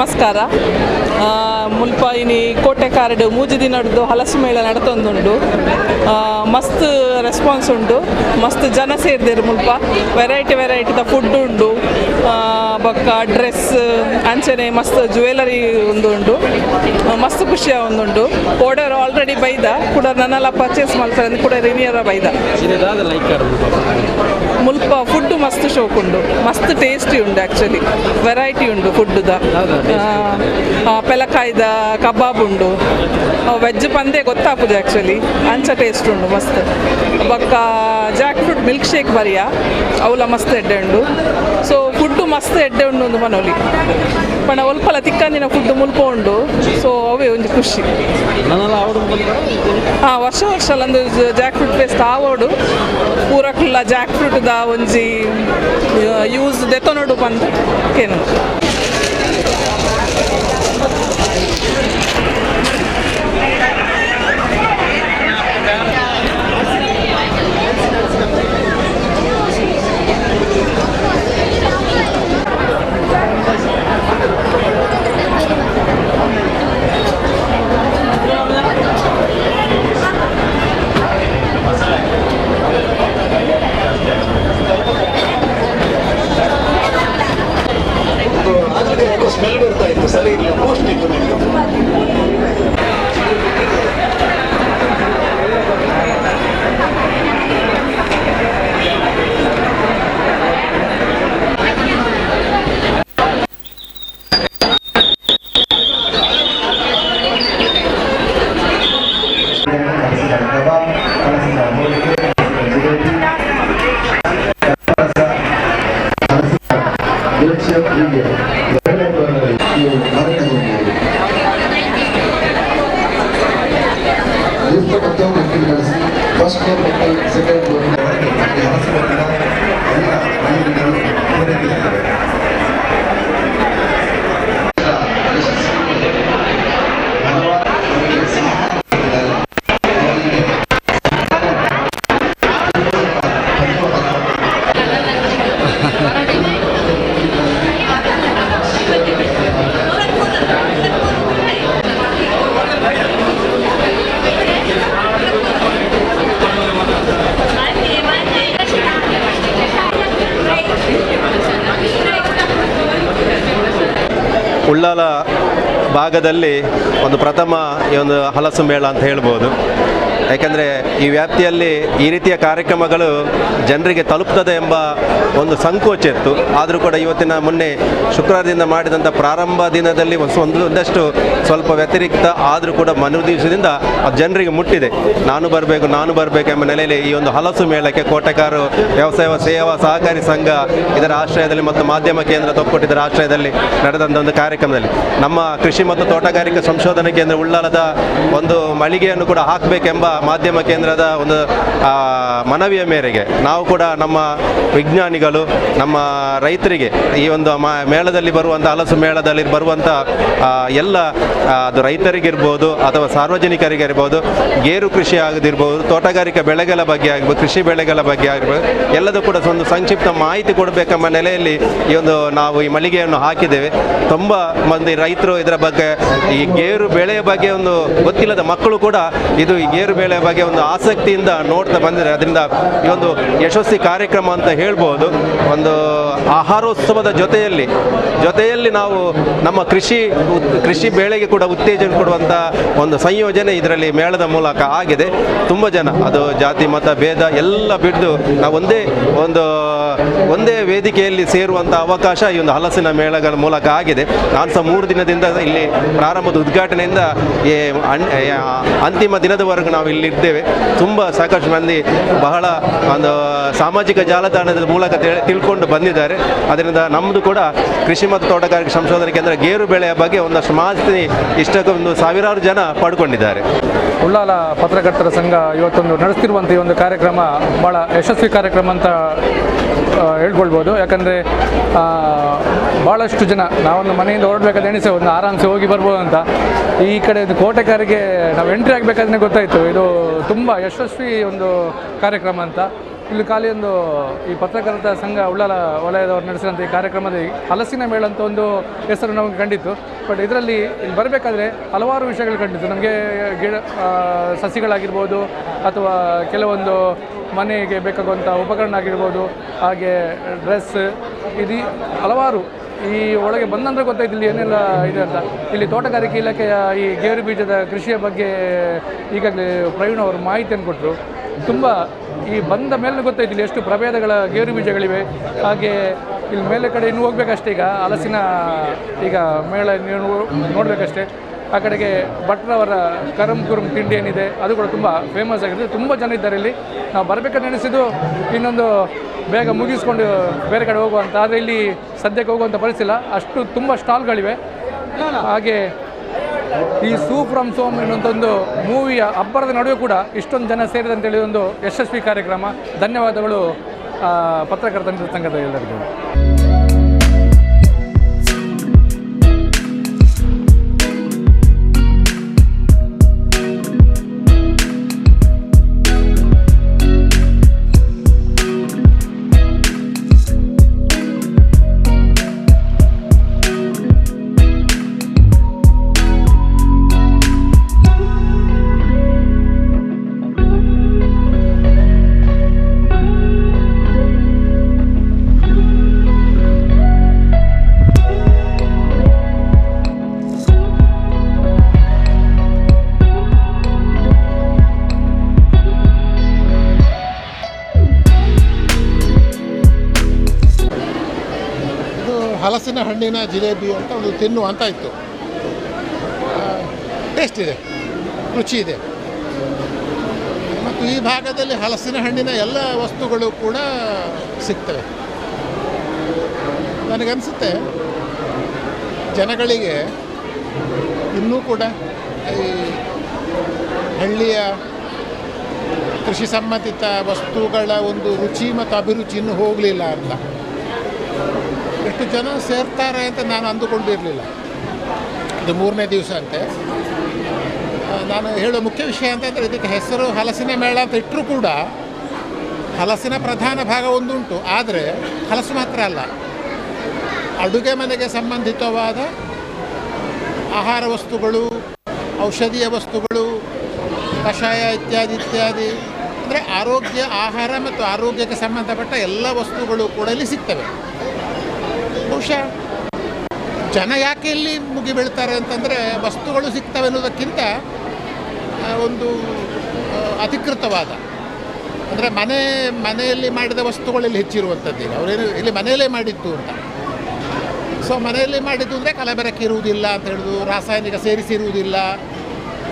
ನಮಸ್ಕಾರ. ಮುಲ್ಪ ಇನಿ ಕೋಟೆ ಕಾರ್ಡ್ ಮೂಜಿ ಹಿಡಿದು ಹಲಸು ಮೇಳ ನಡತೊಂದುಂಡು. ಮಸ್ತ್ ರೆಸ್ಪಾನ್ಸ್ ಉಂಡು ಮಸ್ತ್ ಜನ ಸೇರ್ದೇರು ಮುಲ್ಪ. ವೆರೈಟಿ ವೆರೈಟಿದ ಫುಡ್ ಉಂಡು. ಬೊಕ್ಕ ಡ್ರೆಸ್ ಅಂಚನೆ ಮಸ್ತ್ ಜ್ಯುವೆಲರಿ ಒಂದು ಉಂಡು ಮಸ್ತ್ ಖುಷಿಯ ಒಂದುಂಡು. ಓಡರ್ ಆಲ್ರೆಡಿ ಬೈದ. ಕೂಡ ನನ್ನೆಲ್ಲ ಪರ್ಚೇಸ್ ಮಾಡ್ತಾರೆ ಕೂಡ ರಿನಿಯರ ಬೈದ. ಮುಲ್ಪ ಫುಡ್ ಮಸ್ತ್ ಶೋಕ್ ಉಂಡು ಮಸ್ತ್ ಟೇಸ್ಟಿ ಉಂಡು ಆಕ್ಚುಲಿ ವೆರೈಟಿ ಉಂಡು ಫುಡ್ದ ಪೆಲಕಾಯ್ದ ಕಬಾಬ್ ಉಂಡು ವೆಜ್ ಪಂದೆ ಗೊತ್ತಾಪುದು ಆಕ್ಚುಲಿ ಅಂಚ ಟೇಸ್ಟ್ ಉಂಡು ಮಸ್ತ್. ಬೊಕ್ಕ ಜಾಕ್ ಫ್ರೂಟ್ ಮಿಲ್ಕ್ ಶೇಕ್ ಬರಿಯ ಅವಲ ಮಸ್ತ್ ಎಡ್ಡೆ ಉಂಡು. ಸೊ ಫುಡ್ಡು ಮಸ್ತ್ ಎಡ್ಡೆ ಉಂಡು ಒಂದು ಮನೋಲಿ. ಪಣ ಒಲ್ಪಲ ತಿಕ್ಕಂದಿನ ಫುಡ್ ಮುಲ್ಪ ಉಂಡು. ಸೊ ಅವೇ ಒಂದು ಖುಷಿ. ಹಾಂ ವರ್ಷ ವರ್ಷ ಒಂದು ಜಾಕ್ ಫ್ರೂಟ್ ಪೇಸ್ಟ್ ಆವೋಡು ಪೂರಕ್ಲ ಜಾಕ್ ಫ್ರೂಟ್ದ ಒಂಜಿ ಯೂಸ್ ದೆತೊನೊಡು ಬಂದು ಕೇನು? ಭಾಗದಲ್ಲಿ ಒಂದು ಪ್ರಥಮ ಈ ಒಂದು ಹಲಸು ಮೇಳ ಅಂತ ಹೇಳ್ಬೋದು. ಯಾಕೆಂದರೆ ಈ ವ್ಯಾಪ್ತಿಯಲ್ಲಿ ಈ ರೀತಿಯ ಕಾರ್ಯಕ್ರಮಗಳು ಜನರಿಗೆ ತಲುಪ್ತದೆ ಎಂಬ ಒಂದು ಸಂಕೋಚ ಇತ್ತು. ಆದರೂ ಕೂಡ ಇವತ್ತಿನ ಮೊನ್ನೆ ಶುಕ್ರವಾರದಿಂದ ಮಾಡಿದಂಥ ಪ್ರಾರಂಭ ದಿನದಲ್ಲಿ ಒಂದು ಒಂದು ಒಂದಷ್ಟು ಸ್ವಲ್ಪ ವ್ಯತಿರಿಕ್ತ, ಆದರೂ ಕೂಡ ಮನು ದಿವಸದಿಂದ ಅದು ಜನರಿಗೆ ಮುಟ್ಟಿದೆ. ನಾನು ಬರಬೇಕು ನಾನು ಬರಬೇಕು ಎಂಬ ನೆಲೆಯಲ್ಲಿ ಈ ಒಂದು ಹಲಸು ಮೇಳಕ್ಕೆ ಕೋಟೆಕಾರು ವ್ಯವಸಾಯ ಸೇವಾ ಸಹಕಾರಿ ಸಂಘ ಇದರ ಆಶ್ರಯದಲ್ಲಿ ಮತ್ತು ಮಾಧ್ಯಮ ಕೇಂದ್ರ ತೊಕ್ಕೊಟ್ಟಿದ್ದರ ಆಶ್ರಯದಲ್ಲಿ ನಡೆದಂಥ ಒಂದು ಕಾರ್ಯಕ್ರಮದಲ್ಲಿ ನಮ್ಮ ಕೃಷಿ ಮತ್ತು ತೋಟಗಾರಿಕಾ ಸಂಶೋಧನಾ ಕೇಂದ್ರ ಉಳ್ಳಾಲದ ಒಂದು ಮಳಿಗೆಯನ್ನು ಕೂಡ ಹಾಕಬೇಕೆಂಬ ಮಾಧ್ಯಮ ಕೇಂದ್ರದ ಒಂದು ಮನವಿಯ ಮೇರೆಗೆ ನಾವು ಕೂಡ ನಮ್ಮ ವಿಜ್ಞಾನಿಗಳು, ನಮ್ಮ ರೈತರಿಗೆ ಈ ಒಂದು ಮೇಳದಲ್ಲಿ ಬರುವಂಥ ಹಲಸು ಮೇಳದಲ್ಲಿ ಬರುವಂಥ ಎಲ್ಲ ಅದು ರೈತರಿಗಿರ್ಬೋದು ಅಥವಾ ಸಾರ್ವಜನಿಕರಿಗಿರ್ಬೋದು, ಗೇರು ಕೃಷಿ ಆಗದಿರ್ಬೋದು ತೋಟಗಾರಿಕೆ ಬೆಳೆಗಳ ಬಗ್ಗೆ ಆಗಿರ್ಬೋದು, ಕೃಷಿ ಬೆಳೆಗಳ ಬಗ್ಗೆ ಆಗಿರ್ಬೋದು, ಎಲ್ಲದೂ ಕೂಡ ಒಂದು ಸಂಕ್ಷಿಪ್ತ ಮಾಹಿತಿ ಕೊಡಬೇಕೆಂಬ ನೆಲೆಯಲ್ಲಿ ಈ ಒಂದು ನಾವು ಈ ಮಳಿಗೆಯನ್ನು ಹಾಕಿದ್ದೇವೆ. ತುಂಬ ಮಂದಿ ರೈತರು ಇದರ ಬಗ್ಗೆ, ಈ ಗೇರು ಬೆಳೆಯ ಬಗ್ಗೆ ಒಂದು ಗೊತ್ತಿಲ್ಲದ ಮಕ್ಕಳು ಕೂಡ ಇದು ಈ ಗೇರು ಬೆಳೆಯ ಬಗ್ಗೆ ಒಂದು ಆಸಕ್ತಿಯಿಂದ ನೋಡ್ತಾ ಬಂದಿದ್ದಾರೆ. ಅದರಿಂದ ಈ ಒಂದು ಯಶಸ್ವಿ ಕಾರ್ಯಕ್ರಮ ಅಂತ ಹೇಳ್ಬೋದು. ಒಂದು ಆಹಾರೋತ್ಸವದ ಜೊತೆಯಲ್ಲಿ ಜೊತೆಯಲ್ಲಿ ನಾವು ನಮ್ಮ ಕೃಷಿ ಕೃಷಿ ಬೆಳೆಗೆ ಕೂಡ ಉತ್ತೇಜನ ಕೊಡುವಂಥ ಒಂದು ಸಂಯೋಜನೆ ಇದರಲ್ಲಿ ಮೇಳದ ಮೂಲಕ ಆಗಿದೆ. ತುಂಬ ಜನ, ಅದು ಜಾತಿ, ಮತ, ಭೇದ ಎಲ್ಲ ಬಿಟ್ಟು ನಾವು ಒಂದೇ ಒಂದು, ಒಂದೇ ವೇದಿಕೆಯಲ್ಲಿ ಸೇರುವಂಥ ಅವಕಾಶ ಈ ಒಂದು ಹಲಸಿನ ಮೇಳಗಳ ಮೂಲಕ ಆಗಿದೆ. ನಾನು ಸಹ ಮೂರು ದಿನದಿಂದ ಇಲ್ಲಿ ಪ್ರಾರಂಭದ ಉದ್ಘಾಟನೆಯಿಂದ ಅಂತಿಮ ದಿನದವರೆಗೂ ನಾವು ಇಲ್ಲಿ ಇದ್ದೇವೆ. ತುಂಬ ಸಾಕಷ್ಟು ಮಂದಿ ಬಹಳ ಒಂದು ಸಾಮಾಜಿಕ ಜಾಲತಾಣದ ಮೂಲಕ ತಿಳ್ಕೊಂಡು ಬಂದಿದ್ದಾರೆ. ಅದರಿಂದ ನಮ್ಮದು ಕೂಡ ಕೃಷಿ ಮತ್ತು ತೋಟಗಾರಿಕೆ ಸಂಶೋಧನಾ ಕೇಂದ್ರ ಗೇರು ಬೆಳೆಯ ಬಗ್ಗೆ ಒಂದಷ್ಟು ಮಾಹಿತಿ ಇಷ್ಟಕ್ಕೊಂದು ಸಾವಿರಾರು ಜನ ಪಡ್ಕೊಂಡಿದ್ದಾರೆ. ಉಳ್ಳಾಲ ಪತ್ರಕರ್ತರ ಸಂಘ ಇವತ್ತೊಂದು ನಡೆಸ್ತಿರುವಂಥ ಈ ಒಂದು ಕಾರ್ಯಕ್ರಮ ಭಾಳ ಯಶಸ್ವಿ ಕಾರ್ಯಕ್ರಮ ಅಂತ ಹೇಳ್ಕೊಳ್ಬೋದು. ಯಾಕಂದರೆ ಭಾಳಷ್ಟು ಜನ ನಾವೊಂದು ಮನೆಯಿಂದ ಹೊರಡ್ಬೇಕಾದ್ರೆ ಎಣಿಸೆ, ಒಂದು ಆರಾಮ್ಸೆ ಹೋಗಿ ಬರ್ಬೋದು ಅಂತ. ಈ ಕಡೆ ಇದು ಕೋಟೆಕಾರಿಗೆ ನಾವು ಎಂಟ್ರಿ ಆಗಬೇಕಾದ್ರೆ ಗೊತ್ತಾಯಿತು. ಇದು ತುಂಬ ಯಶಸ್ವಿ ಒಂದು ಕಾರ್ಯಕ್ರಮ ಅಂತ. ಇಲ್ಲಿ ಖಾಲಿ ಒಂದು ಈ ಪತ್ರಕರ್ತರ ಸಂಘ ಉಳ್ಳಾಲ ವಲಯದವರು ನಡೆಸಿದಂಥ ಈ ಕಾರ್ಯಕ್ರಮದಲ್ಲಿ ಹಲಸಿನ ಮೇಳ ಅಂತ ಒಂದು ಹೆಸರು ನಮಗೆ ಕಂಡಿತ್ತು. ಬಟ್ ಇದರಲ್ಲಿ ಇಲ್ಲಿ ಬರಬೇಕಾದ್ರೆ ಹಲವಾರು ವಿಷಯಗಳು ಕಂಡಿತ್ತು. ನಮಗೆ ಗಿಡ ಸಸಿಗಳಾಗಿರ್ಬೋದು ಅಥವಾ ಕೆಲವೊಂದು ಮನೆಗೆ ಬೇಕಾಗುವಂಥ ಉಪಕರಣ ಆಗಿರ್ಬೋದು, ಹಾಗೆ ಡ್ರೆಸ್, ಇದು ಹಲವಾರು ಈ ಒಳಗೆ ಬಂದಂದ್ರೆ ಗೊತ್ತಾಯ್ತು ಇಲ್ಲಿ ಏನೆಲ್ಲ ಇದೆ ಅಂತ. ಇಲ್ಲಿ ತೋಟಗಾರಿಕೆ ಇಲಾಖೆಯ ಈ ಗೇರು ಬೀಜದ ಕೃಷಿಯ ಬಗ್ಗೆ ಈಗಾಗಲೇ ಪ್ರವೀಣ್ ಅವರು ಮಾಹಿತಿಯನ್ನು ಕೊಟ್ಟರು. ತುಂಬ ಈ ಬಂದ ಮೇಲೆ ಗೊತ್ತಾಯ್ತು ಇಲ್ಲಿ ಎಷ್ಟು ಪ್ರಭೇದಗಳ ಗೇರು ಬೀಜಗಳಿವೆ. ಹಾಗೆ ಇಲ್ಲಿ ಮೇಲೆ ಕಡೆ ಇನ್ನೂ ಹೋಗ್ಬೇಕಷ್ಟೇ ಈಗ. ಹಲಸಿನ ಈಗ ಮೇಳ ನೋಡಬೇಕಷ್ಟೇ. ಆ ಕಡೆಗೆ ಭಟ್ರವರ ಕರಮ್ ಕುರುಮ್ ತಿಂಡಿ ಏನಿದೆ, ಅದು ಕೂಡ ತುಂಬ ಫೇಮಸ್ ಆಗಿದೆ ತುಂಬ ಜನ ಇದ್ದಾರೆ ಇಲ್ಲಿ. ನಾವು ಬರಬೇಕಂತ ನೆನೆಸಿದ್ದು ಇನ್ನೊಂದು ಬೇಗ ಮುಗಿಸ್ಕೊಂಡು ಬೇರೆ ಕಡೆ ಹೋಗುವಂಥ ಆದರೆ ಇಲ್ಲಿ ಸದ್ಯಕ್ಕೆ ಹೋಗುವಂಥ ಪರಿಸ್ಥಿತಿ ಇಲ್ಲ. ಅಷ್ಟು ತುಂಬ ಸ್ಟಾಲ್ಗಳಿವೆ ಹಾಗೆ ಈ ಸೂ ಫ್ರಮ್ ಸೋಮ್ ಒಂದು ಮೂವಿಯ ಅಬ್ಬರದ ನಡುವೆ ಕೂಡ ಇಷ್ಟೊಂದು ಜನ ಸೇರಿದಂತೇಳಿ ಒಂದು ಯಶಸ್ವಿ ಕಾರ್ಯಕ್ರಮ. ಧನ್ಯವಾದಗಳು ಪತ್ರಕರ್ತ ಪತ್ರಕರ್ತರ ಸಂಘದ ಎಲ್ಲರಿಗೂ. ಹಣ್ಣಿನ ಜಿಲೇಬಿ ಅಂತ ಒಂದು ತಿನ್ನು ಅಂತ ಇತ್ತು. ಟೇಸ್ಟ್ ಇದೆ ರುಚಿ ಇದೆ ಮತ್ತು ಈ ಭಾಗದಲ್ಲಿ ಹಲಸಿನ ಹಣ್ಣಿನ ಎಲ್ಲ ವಸ್ತುಗಳು ಕೂಡ ಸಿಗ್ತವೆ. ನನಗನ್ಸುತ್ತೆ ಜನಗಳಿಗೆ ಇನ್ನೂ ಕೂಡ ಈ ಹಳ್ಳಿಯ ಕೃಷಿ ಸಂಬಂಧಿತ ವಸ್ತುಗಳ ಒಂದು ರುಚಿ ಮತ್ತು ಅಭಿರುಚಿ ಇನ್ನೂ ಹೋಗಲಿಲ್ಲ ಅಂತ. ಎಷ್ಟು ಜನ ಸೇರ್ತಾರೆ ಅಂತ ನಾನು ಅಂದುಕೊಂಡಿರಲಿಲ್ಲ. ಇದು ಮೂರನೇ ದಿವಸ ಅಂತೆ. ನಾನು ಹೇಳೋ ಮುಖ್ಯ ವಿಷಯ ಅಂತಂದರೆ ಇದಕ್ಕೆ ಹೆಸರು ಹಲಸಿನ ಮೇಳ ಅಂತ ಇಟ್ಟರೂ ಕೂಡ ಹಲಸಿನ ಪ್ರಧಾನ ಭಾಗ ಒಂದುಂಟು. ಆದರೆ ಹಲಸು ಮಾತ್ರ ಅಲ್ಲ. ಅಡುಗೆ ಮನೆಗೆ ಸಂಬಂಧಿತವಾದ ಆಹಾರ ವಸ್ತುಗಳು, ಔಷಧೀಯ ವಸ್ತುಗಳು, ಕಷಾಯ ಇತ್ಯಾದಿ ಇತ್ಯಾದಿ. ಅಂದರೆ ಆರೋಗ್ಯ, ಆಹಾರ ಮತ್ತು ಆರೋಗ್ಯಕ್ಕೆ ಸಂಬಂಧಪಟ್ಟ ಎಲ್ಲ ವಸ್ತುಗಳು ಕೂಡ ಇಲ್ಲಿ ಸಿಗ್ತವೆ. ಬಹುಶಃ ಜನ ಯಾಕೆ ಇಲ್ಲಿ ಮುಗಿ ಬೀಳ್ತಾರೆ ಅಂತಂದರೆ ವಸ್ತುಗಳು ಸಿಗ್ತವೆ ಅನ್ನೋದಕ್ಕಿಂತ ಒಂದು ಅಧಿಕೃತವಾದ. ಅಂದರೆ ಮನೆ, ಮನೆಯಲ್ಲಿ ಮಾಡಿದ ವಸ್ತುಗಳು ಇಲ್ಲಿ ಹೆಚ್ಚಿರುವಂಥದ್ದು ಈಗ. ಅವರೇನು ಇಲ್ಲಿ ಮನೆಯಲ್ಲೇ ಮಾಡಿದ್ದು ಅಂತ. ಸೊ ಮನೆಯಲ್ಲಿ ಮಾಡಿದ್ದು ಅಂದರೆ ಕಲಬೆರಕೆ ಇರುವುದಿಲ್ಲ ಅಂತ ಹೇಳೋದು, ರಾಸಾಯನಿಕ ಸೇರಿಸಿರುವುದಿಲ್ಲ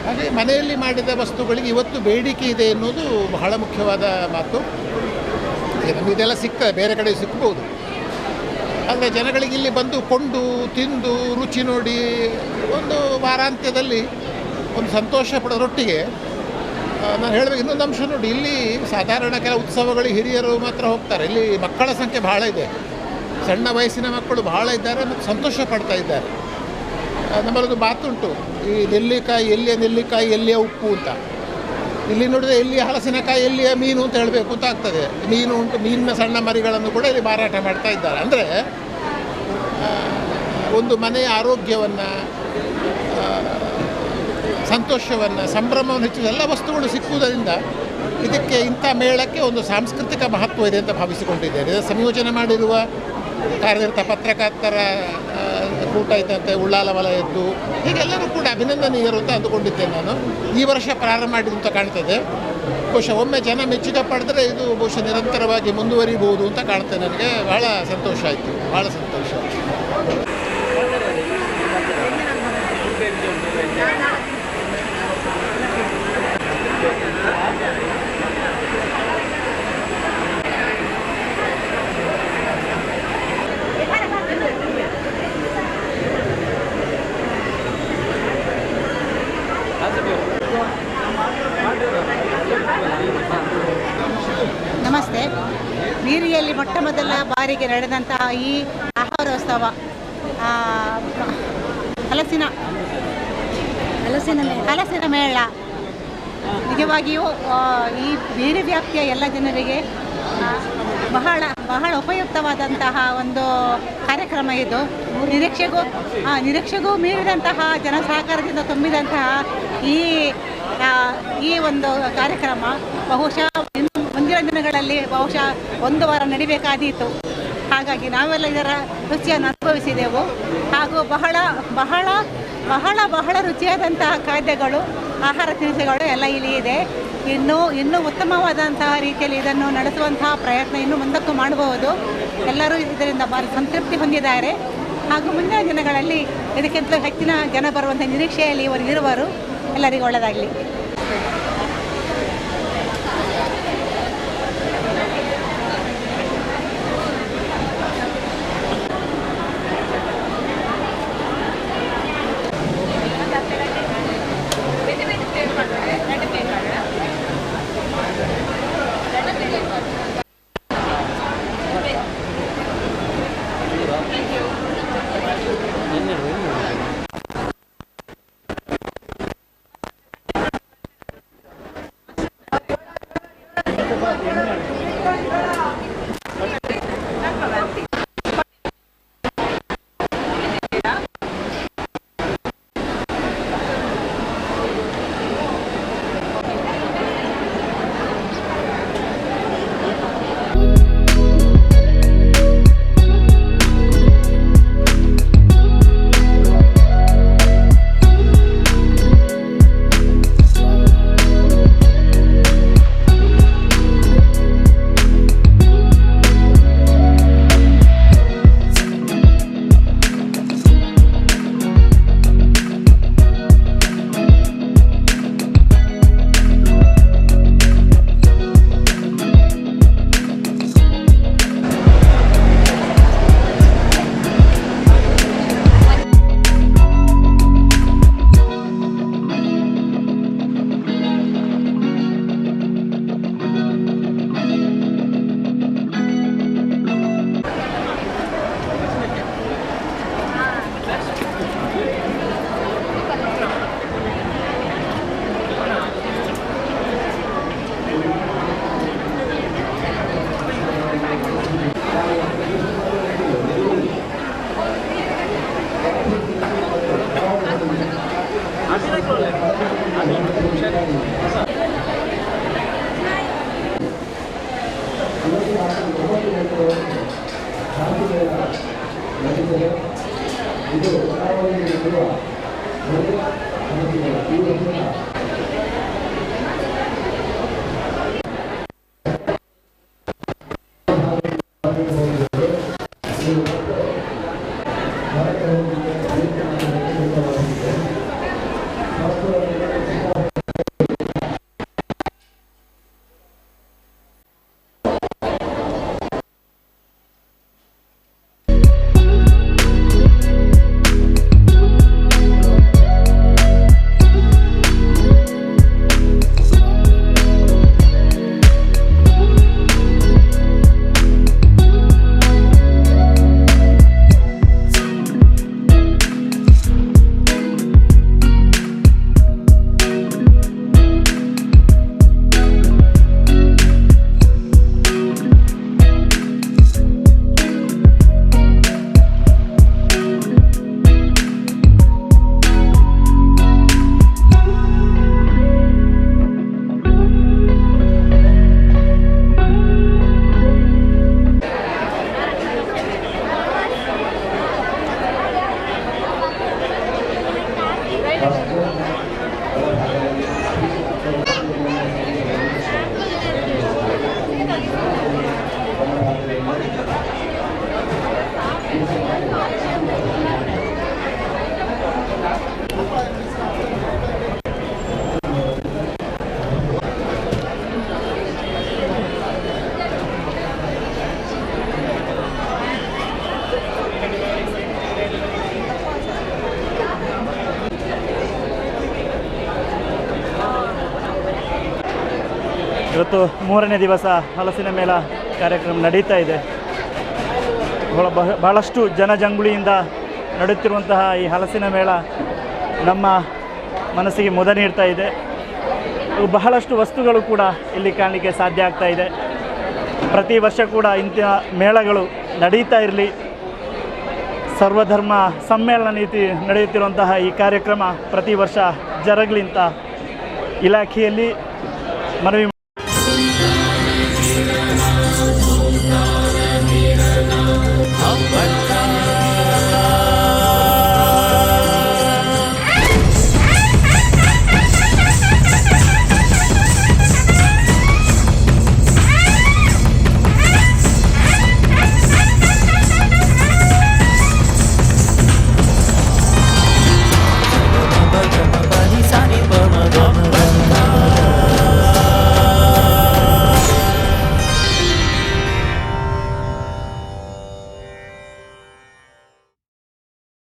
ಹಾಗೆ ಮನೆಯಲ್ಲಿ ಮಾಡಿದ ವಸ್ತುಗಳಿಗೆ ಇವತ್ತು ಬೇಡಿಕೆ ಇದೆ ಎನ್ನುವುದು ಬಹಳ ಮುಖ್ಯವಾದ ಮಾತು. ಈಗ ನಮಗೆ ಇದೆಲ್ಲ ಸಿಗ್ತದೆ, ಬೇರೆ ಕಡೆ ಸಿಗ್ಬೋದು. ಆದರೆ ಜನಗಳಿಗೆ ಇಲ್ಲಿ ಬಂದು ಕೊಂಡು, ತಿಂದು, ರುಚಿ ನೋಡಿ, ಒಂದು ವಾರಾಂತ್ಯದಲ್ಲಿ ಒಂದು ಸಂತೋಷ ಪಡೋದರೊಟ್ಟಿಗೆ ನಾನು ಹೇಳಬೇಕು, ಇನ್ನೊಂದು ಅಂಶ ನೋಡಿ, ಇಲ್ಲಿ ಸಾಧಾರಣ ಕೆಲ ಉತ್ಸವಗಳಿಗೆ ಹಿರಿಯರು ಮಾತ್ರ ಹೋಗ್ತಾರೆ. ಇಲ್ಲಿ ಮಕ್ಕಳ ಸಂಖ್ಯೆ ಭಾಳ ಇದೆ. ಸಣ್ಣ ವಯಸ್ಸಿನ ಮಕ್ಕಳು ಭಾಳ ಇದ್ದಾರೆ ಮತ್ತು ಸಂತೋಷ ಪಡ್ತಾ ಇದ್ದಾರೆ. ನಮ್ಮಲ್ಲೊಂದು ಮಾತುಂಟು, ಈ ನೆಲ್ಲಿಕಾಯಿ ಎಲ್ಲಿಯ ನೆಲ್ಲಿಕಾಯಿ, ಎಲ್ಲಿಯ ಉಪ್ಪು ಅಂತ. ಇಲ್ಲಿ ನೋಡಿದ್ರೆ ಎಲ್ಲಿ ಹಲಸಿನಕಾಯಿ ಎಲ್ಲಿಯ ಮೀನು ಅಂತ ಹೇಳಬೇಕು ಅಂತ ಆಗ್ತದೆ ಮೀನು ಉಂಟು, ಮೀನಿನ ಸಣ್ಣ ಮರಿಗಳನ್ನು ಕೂಡ ಇಲ್ಲಿ ಮಾರಾಟ ಮಾಡ್ತಾ ಇದ್ದಾರೆ. ಅಂದರೆ ಒಂದು ಮನೆಯ ಆರೋಗ್ಯವನ್ನು ಸಂತೋಷವನ್ನು, ಸಂಭ್ರಮವನ್ನು ಹೆಚ್ಚಿದ ಎಲ್ಲ ವಸ್ತುಗಳು ಸಿಕ್ಕುವುದರಿಂದ ಇದಕ್ಕೆ ಇಂಥ ಮೇಳಕ್ಕೆ ಒಂದು ಸಾಂಸ್ಕೃತಿಕ ಮಹತ್ವ ಇದೆ ಅಂತ ಭಾವಿಸಿಕೊಂಡಿದ್ದೇನೆ. ಸಂಯೋಜನೆ ಮಾಡಿರುವ ಕಾರ್ಯನಿರತ ಪತ್ರಕರ್ತರ ಆ, ಕೂಟ ಅಂತ ಉಳ್ಳಾಲ ವಲಯದ್ದು ಹೀಗೆಲ್ಲರೂ ಕೂಡ ಅಭಿನಂದನೀಯರು ಅಂತ ಅಂದುಕೊಂಡಿದ್ದೇನೆ ನಾನು. ಈ ವರ್ಷ ಪ್ರಾರಂಭ ಮಾಡಿದಂತ ಕಾಣ್ತಾ ಕಾಣ್ತದೆ. ಬಹುಶಃ ಒಮ್ಮೆ ಜನ ಮೆಚ್ಚುಗೆ ಪಡೆದ್ರೆ ಇದು ಬಹುಶಃ ನಿರಂತರವಾಗಿ ಮುಂದುವರಿಬಹುದು ಅಂತ ಕಾಣ್ತದೆ. ನನಗೆ ಬಹಳ ಸಂತೋಷ ಆಯಿತು. ಬಹಳ ಸಂತೋಷ. ನಡೆದಂತಹ ಈ ಆಹಾರೋತ್ಸವ ಹಲಸಿನ ಹಲಸಿನ ಹಲಸಿನ ಮೇಳ. ನಿಜವಾಗಿಯೂ ಈ ಬೇರೆ ವ್ಯಾಪ್ತಿಯ ಎಲ್ಲ ಜನರಿಗೆ ಬಹಳ ಬಹಳ ಉಪಯುಕ್ತವಾದಂತಹ ಒಂದು ಕಾರ್ಯಕ್ರಮ ಇದು. ನಿರೀಕ್ಷೆಗೂ ನಿರೀಕ್ಷೆಗೂ ಮೀರಿದಂತಹ ಜನಸಹಕಾರದಿಂದ ತುಂಬಿದಂತಹ ಈ ಈ ಒಂದು ಕಾರ್ಯಕ್ರಮ ಬಹುಶಃ ಮುಂದಿನ ದಿನಗಳಲ್ಲಿ ಬಹುಶಃ ಒಂದು ವಾರ ನಡಿಬೇಕಾದೀತು. ಹಾಗಾಗಿ ನಾವೆಲ್ಲ ಇದರ ರುಚಿಯನ್ನು ಅನುಭವಿಸಿದೆವು. ಹಾಗೂ ಬಹಳ ಬಹಳ ಬಹಳ ಬಹಳ ರುಚಿಯಾದಂತಹ ಖಾದ್ಯಗಳು, ಆಹಾರ ತಿನಿಸುಗಳು ಎಲ್ಲ ಇಲ್ಲಿ ಇದೆ. ಇನ್ನೂ ಇನ್ನೂ ಉತ್ತಮವಾದಂತಹ ರೀತಿಯಲ್ಲಿ ಇದನ್ನು ನಡೆಸುವಂತಹ ಪ್ರಯತ್ನ ಇನ್ನೂ ಮುಂದಕ್ಕೂ ಮಾಡಬಹುದು. ಎಲ್ಲರೂ ಇದರಿಂದ ಭಾರಿ ಸಂತೃಪ್ತಿ ಹೊಂದಿದ್ದಾರೆ. ಹಾಗೂ ಮುಂದಿನ ದಿನಗಳಲ್ಲಿ ಇದಕ್ಕಿಂತ ಹೆಚ್ಚಿನ ಜನ ಬರುವಂಥ ನಿರೀಕ್ಷೆಯಲ್ಲಿ ಇವರು ಇರುವರು. ಎಲ್ಲರಿಗೂ ಒಳ್ಳೆಯದಾಗಲಿ ಇವತ್ತು ಮೂರನೇ ದಿವಸ ಹಲಸಿನ ಮೇಳ ಕಾರ್ಯಕ್ರಮ ನಡೀತಾ ಇದೆ. ಬಹಳ ಬಹಳಷ್ಟು ಜನಜಂಗುಳಿಯಿಂದ ನಡೆಯುತ್ತಿರುವಂತಹ ಈ ಹಲಸಿನ ಮೇಳ ನಮ್ಮ ಮನಸ್ಸಿಗೆ ಮುದ ನೀಡ್ತಾ ಇದೆ. ಬಹಳಷ್ಟು ವಸ್ತುಗಳು ಕೂಡ ಇಲ್ಲಿ ಕಾಣಲಿಕ್ಕೆ ಸಾಧ್ಯ ಆಗ್ತಾ ಇದೆ. ಪ್ರತಿ ವರ್ಷ ಕೂಡ ಇಂತಹ ಮೇಳಗಳು ನಡೀತಾ ಇರಲಿ. ಸರ್ವಧರ್ಮ ಸಮ್ಮೇಳನ ನೀತಿ ನಡೆಯುತ್ತಿರುವಂತಹ ಈ ಕಾರ್ಯಕ್ರಮ ಪ್ರತಿ ವರ್ಷ ಜರಗಲಿ ಅಂತ ಇಲಾಖೆಯಲ್ಲಿ ಮನವಿ